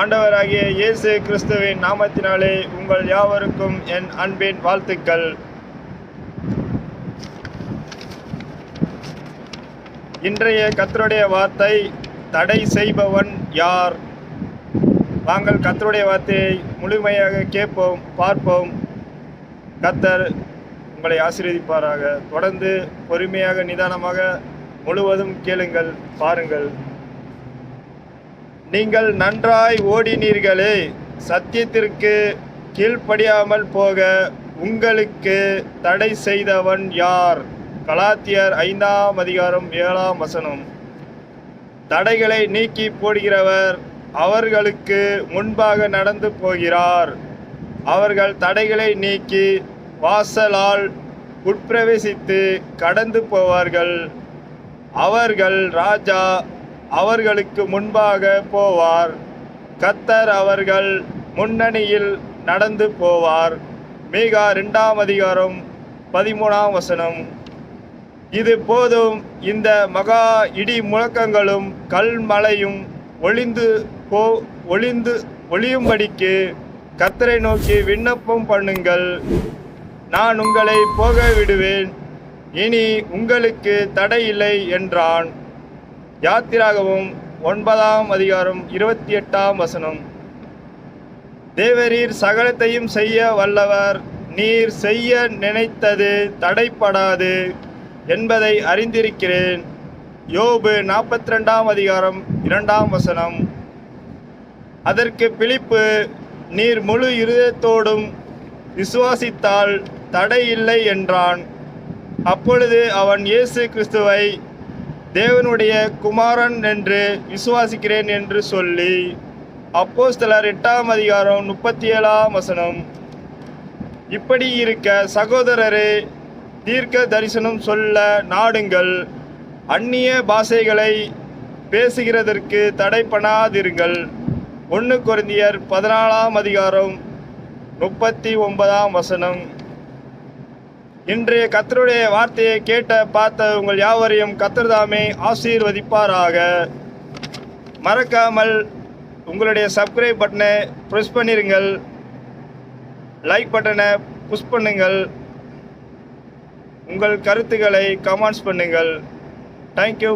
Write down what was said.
ஆண்டவராகிய இயேசு கிறிஸ்துவின் நாமத்தினாலே உங்கள் யாவருக்கும் என் அன்பின் வாழ்த்துக்கள். இன்றைய கத்தருடைய வார்த்தை தடை செய்பவன் யார்? நாங்கள் கத்தருடைய வார்த்தையை முழுமையாக கேட்போம் பார்ப்போம். கத்தர் உங்களை ஆசீர்வதிப்பாராக. தொடர்ந்து பொறுமையாக நிதானமாக முழுவதும் கேளுங்கள் பாருங்கள். நீங்கள் நன்றாய் ஓடினீர்களே சத்தியத்திற்கு கீழ்ப்படியாமல் போக உங்களுக்கு தடை செய்தவன் யார்? கலாத்தியர் ஐந்தாம் அதிகாரம் ஏழாம் வசனம். தடைகளை நீக்கி போடுகிறவர் அவர்களுக்கு முன்பாக நடந்து போகிறார். அவர்கள் தடைகளை நீக்கி வாசலால் உட்பிரவேசித்து கடந்து போவார்கள். அவர்கள் ராஜா அவர்களுக்கு முன்பாக போவார். கத்தர் அவர்கள் முன்னணியில் நடந்து போவார். மீகா ரெண்டாம் அதிகாரம் பதிமூணாம் வசனம். இது போதும் இந்த மகா இடி முழக்கங்களும் கல்மலையும் ஒளிந்து போ ஒளிந்து ஒளியும்படிக்கு கத்தரை நோக்கி விண்ணப்பம் பண்ணுங்கள். நான் உங்களை போக விடுவேன் இனி உங்களுக்கு தடை இல்லை என்றான். யாத்திராகவும் ஒன்பதாம் அதிகாரம் இருபத்தி எட்டாம் வசனம். தேவரீர் சகலத்தையும் செய்ய வல்லவர் நீர் செய்ய நினைத்தது தடைப்படாது என்பதை அறிந்திருக்கிறேன். யோபு நாற்பத்தி ரெண்டாம் அதிகாரம் இரண்டாம் வசனம். அதற்கு பிலிப்பு நீர் முழு இருதயத்தோடும் விசுவாசித்தால் தடை இல்லை என்றான். அப்பொழுது அவன் இயேசு கிறிஸ்துவை தேவனுடைய குமாரன் என்று விசுவாசிக்கிறேன் என்று சொல்லி அப்போஸ்தலர் எட்டாம் அதிகாரம் முப்பத்தி ஏழாம் வசனம். இப்படி இருக்க சகோதரரே தீர்க்க தரிசனம் சொல்ல நாடுங்கள். அந்நிய பாஷைகளை பேசுகிறதற்கு தடை பண்ணாதிருங்கள் ஒன்று குறைந்தியர் பதினாலாம் அதிகாரம் முப்பத்தி ஒன்பதாம் வசனம். இன்று கத்தருடைய வார்த்தையை கேட்ட பார்த்த உங்கள் யாவரையும் கத்தர்தாமே ஆசீர்வதிப்பாராக. மறக்காமல் உங்களுடைய சப்ஸ்கிரைப் பட்டனை ப்ரெஸ் பண்ணிருங்கள். லைக் பட்டனை புஷ் பண்ணுங்கள். உங்கள் கருத்துக்களை கமெண்ட்ஸ் பண்ணுங்கள். தேங்க்யூ